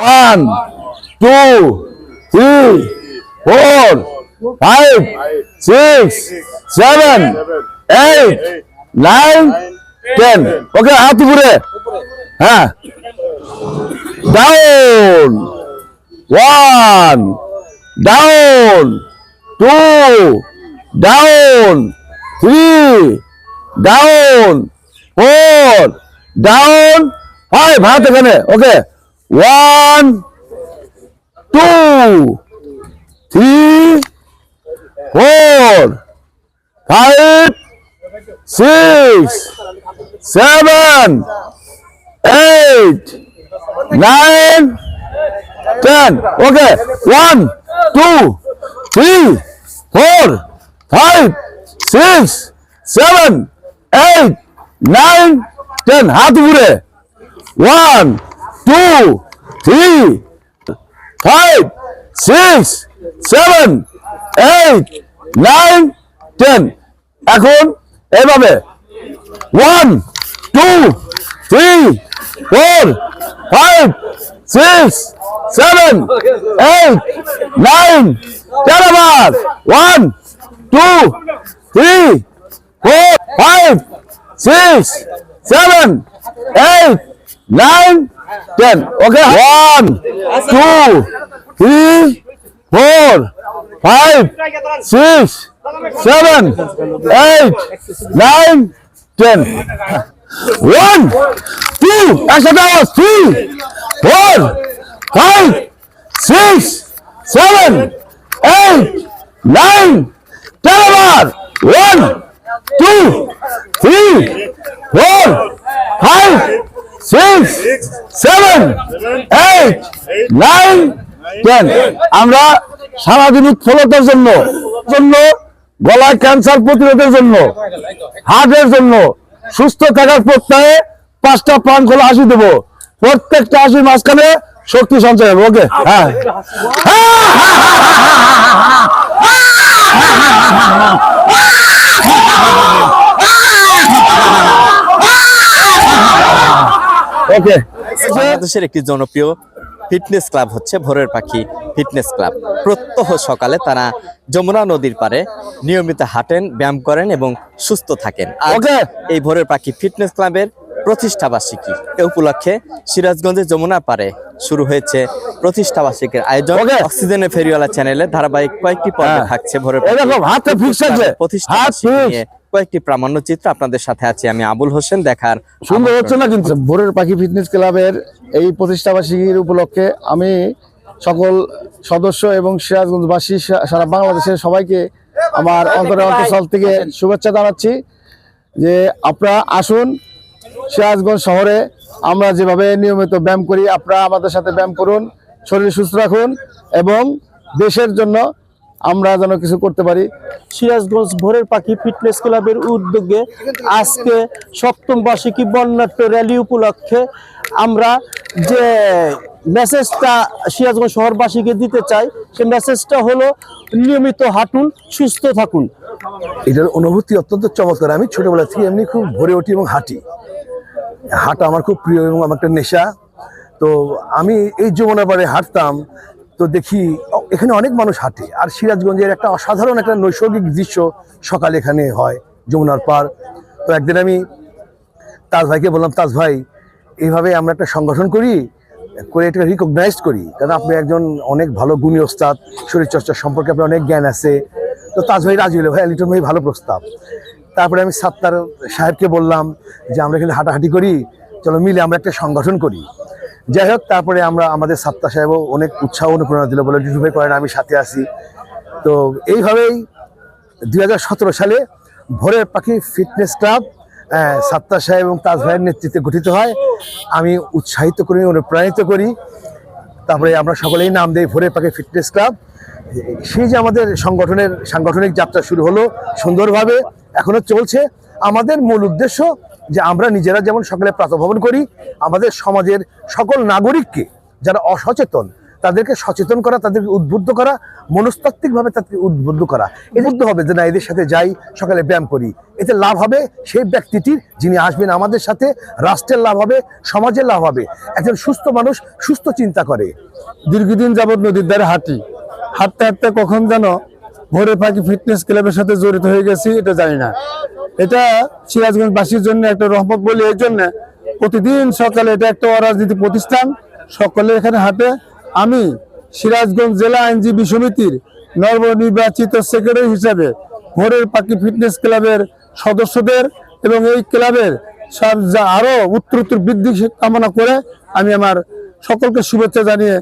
One two three four five six seven eight nine ten okay হাত উপরে। হ্যাঁ। Down one down two down three down four down five হাত এখানে। Okay one two three four five six seven eight nine ten okay one two three four five six seven eight nine ten হাত উপরে। One two three five six seven eight nine ten এখন এইভাবে one two three four five six seven eight nine ten আবার one two three four five six seven eight nine ten okay one two three four five six seven eight nine ten one two একসাথে আওয়াজ three four five six seven eight nine ten আবার one two three four five six seven eight nine ten আমরা সারাদিন উৎফলতার জন্য জন্য গলায় cancer প্রতিরোধের জন্য, হার্টের জন্য সুস্থ থাকার প্রত্যয়ে পাঁচটা প্রাণ খোলা হাসি দেবো। প্রত্যেকটা হাসির মাঝখানে শক্তি সঞ্চয় হবে ওকে হ্যাঁ। ওকে বাংলাদেশের একটি জনপ্রিয় ফিটনেস ক্লাব হচ্ছে ভোরের পাখি ফিটনেস ক্লাব প্রত্যহ সকালে তারা যমুনা নদীর পারে নিয়মিত হাঁটেন ব্যায়াম করেন এবং সুস্থ থাকেন। এই ভোরের পাখি ফিটনেস ক্লাবের প্রতিষ্ঠা বার্ষিকী এ উপলক্ষে সিরাজগঞ্জের যমুনা পারে শুরু হয়েছে প্রতিষ্ঠা বার্ষিকীর আয়োজন। Okay. অক্সিজেনের ফেরিওয়ালা চ্যানেলে ধারাবাহিক কয়েকটি পর্বে হ্যাঁ। থাকছে ভোরের প্রতিষ্ঠা নিয়ে কয়েকটি প্রামাণ্য চিত্র আপনাদের সাথে আছে আমি আবুল হোসেন দেখার সুন্দর হচ্ছে না কিন্তু ভোরের পাখি ফিটনেস ক্লাবের এই প্রতিষ্ঠাবার্ষিকীর উপলক্ষে আমি সকল সদস্য এবং সিরাজগঞ্জবাসী সারা বাংলাদেশের সবাইকে আমার অন্তরের অন্তঃস্থল থেকে শুভেচ্ছা জানাচ্ছি যে আপনারা আসুন সিরাজগঞ্জ শহরে আমরা যেভাবে নিয়মিত ব্যায়াম করি আপনারা আমাদের সাথে ব্যায়াম করুন শরীর সুস্থ রাখুন এবং দেশের জন্য আমরা যেন কিছু করতে পারি। সিরাজগঞ্জ ভোরের পাখি ফিটনেস ক্লাবের উদ্যোগে আজকে সপ্তম বার্ষিকী বর্ণাঢ্য র্যালি উপলক্ষে আমরা যে মেসেজটা সিরাজগঞ্জ শহরবাসীকে দিতে চাই সে মেসেজটা হলো নিয়মিত হাঁটুন সুস্থ থাকুন। এটার অনুভূতি অত্যন্ত চমৎকার। আমি ছোটবেলা থেকে এমনি খুব ভরে উঠি এবং হাঁটি। হাঁটা আমার খুব প্রিয় এবং আমার একটা নেশা। তো আমি এই যমুনা পাড়ে হাঁটতাম, তো দেখি এখানে অনেক মানুষ হাঁটে। আর সিরাজগঞ্জের একটা অসাধারণ একটা নৈসর্গিক দৃশ্য সকালে এখানে হয় যমুনার পার তো একদিন আমি তাজ ভাইকে বললাম, তাজ ভাই, এইভাবে আমরা একটা সংগঠন করি, করে এটা রিকগনাইজ করি। কারণ আপনি একজন অনেক ভালো গুণী ওস্তাদ, শরীরচর্চা সম্পর্কে আপনার অনেক জ্ঞান আছে। তো তাজ ভাই রাজি হলো, ভাই লিটন ভাই, ভালো প্রস্তাব। তারপরে আমি সাত্তার সাহেবকে বললাম যে আমরা এখানে হাঁটাহাঁটি করি চলো মিলে আমরা একটা সংগঠন করি। যাই হোক তারপরে আমরা আমাদের সাত্তার সাহেবও অনেক উৎসাহ অনুপ্রেরণা দিল বলে ভাই করেন আমি সাথে আসি তো এইভাবেই দু হাজার সতেরো সালে ভোরের পাখি ফিটনেস ক্লাব আহ, সাত্তার সাহেব এবং তাজ ভাইয়ের নেতৃত্বে গঠিত হয়। আমি উৎসাহিত করি অনুপ্রাণিত করি। তারপরে আমরা সকলেই নাম দিই ভোরের পাখি ফিটনেস ক্লাব। সেই যে আমাদের সংগঠনের সাংগঠনিক যাত্রা শুরু হলো সুন্দরভাবে এখনও চলছে। আমাদের মূল উদ্দেশ্য যে আমরা নিজেরা যেমন সকালে প্রাতভ্রমণ করি, আমাদের সমাজের সকল নাগরিককে যারা অসচেতন, তাদেরকে সচেতন করা, তাদেরকে উদ্বুদ্ধ করা, মনস্তাত্ত্বিকভাবে তাদেরকে উদ্বুদ্ধ করা। উদ্বুদ্ধ হবে যে না, এদের সাথে যাই, সকালে ব্যায়াম করি। এতে লাভ হবে সেই ব্যক্তিটির যিনি আসবেন আমাদের সাথে, রাষ্ট্রের লাভ হবে, সমাজের লাভ হবে। একজন সুস্থ মানুষ সুস্থ চিন্তা করে। দীর্ঘদিন যাবত নদীর ধারে হাঁটি। হাঁটতে হাঁটতে কখন যেন ভোরে পাখি ফিটনেস ক্লাবের সাথে জড়িত হয়ে গেছি, এটা জানি না। এটা সিরাজগঞ্জবাসীর জন্য একটা রহমত বলি, এই জন্য প্রতিদিন সকালে এটা একটা অরাজনীতি প্রতিষ্ঠান, সকলে এখানে হাঁটে। আমি সিরাজগঞ্জ জেলা আইনজীবী সমিতির নবনির্বাচিত সেক্রেটারি হিসাবে ভোরের পাখি ফিটনেস ক্লাবের সদস্যদের এবং এই ক্লাবের সব যা আরও উত্তরোত্তর বৃদ্ধি কামনা করে আমি আমার সকলকে শুভেচ্ছা জানিয়ে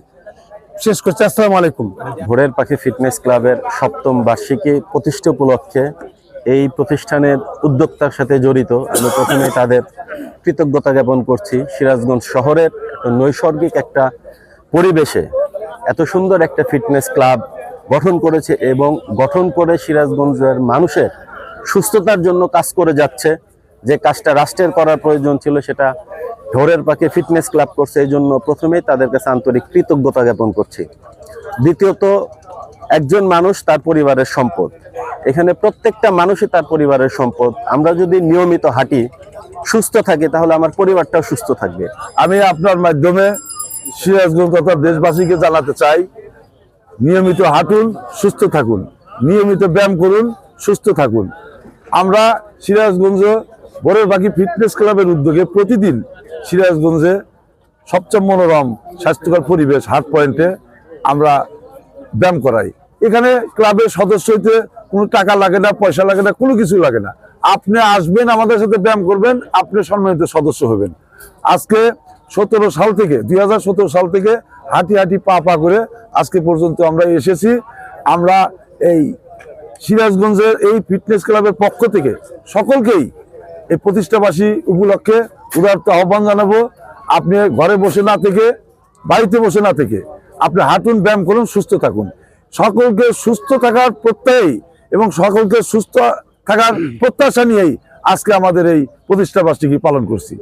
শেষ করছি, আসসালামু আলাইকুম। ভোরের পাখি ফিটনেস ক্লাবের সপ্তম বার্ষিকী প্রতিষ্ঠা উপলক্ষে এই প্রতিষ্ঠানের উদ্যোক্তার সাথে জড়িত আমি প্রথমে তাদের কৃতজ্ঞতা জ্ঞাপন করছি। সিরাজগঞ্জ শহরের নৈসর্গিক একটা পরিবেশে এত সুন্দর একটা ফিটনেস ক্লাব গঠন করেছে এবং গঠন করে সিরাজগঞ্জের মানুষের সুস্থতার জন্য কাজ করে যাচ্ছে। যে কাজটা রাষ্ট্রের করার প্রয়োজন ছিল সেটা ভোরের পাখি ফিটনেস ক্লাব করছে এই জন্য প্রথমেই তাদের কাছে আন্তরিক কৃতজ্ঞতা জ্ঞাপন করছি। দ্বিতীয়ত, একজন মানুষ তার পরিবারের সম্পদ। এখানে প্রত্যেকটা মানুষই তার পরিবারের সম্পদ। আমরা যদি নিয়মিত হাঁটি, সুস্থ থাকি, তাহলে আমার পরিবারটাও সুস্থ থাকবে। আমি আপনার মাধ্যমে সিরাজগঞ্জ তথা দেশবাসীকে জানাতে চাই, নিয়মিত হাঁটুন, সুস্থ থাকুন। নিয়মিত ব্যায়াম করুন, সুস্থ থাকুন। আমরা সিরাজগঞ্জ বড়ের বাকি ফিটনেস ক্লাবের উদ্যোগে প্রতিদিন সিরাজগঞ্জে সবচেয়ে মনোরম, স্বাস্থ্যকর পরিবেশ হাট পয়েন্টে আমরা ব্যায়াম করাই। এখানে ক্লাবের সদস্য হইতে কোনো টাকা লাগে না, পয়সা লাগে না, কোনো কিছু লাগে না। আপনি আসবেন, আমাদের সাথে ব্যায়াম করবেন, আপনি সম্মানিত সদস্য হবেন। আজকে সতেরো সাল থেকে দু হাজার সতেরো সাল থেকে হাঁটি হাঁটি পা পা করে আজকে পর্যন্ত আমরা এসেছি। আমরা এই সিরাজগঞ্জের এই ফিটনেস ক্লাবের পক্ষ থেকে সকলকেই এই প্রতিষ্ঠাবাসী উপলক্ষে উদারত আহ্বান জানাব। আপনি ঘরে বসে না থেকে, বাড়িতে বসে না থেকে আপনি হাঁটুন, ব্যায়াম করুন, সুস্থ থাকুন। সকলকে সুস্থ থাকার প্রত্যয় এবং সকলকে সুস্থ থাকার প্রত্যাশা নিয়েই আজকে আমাদের এই প্রতিষ্ঠাবাসীকে পালন করছি।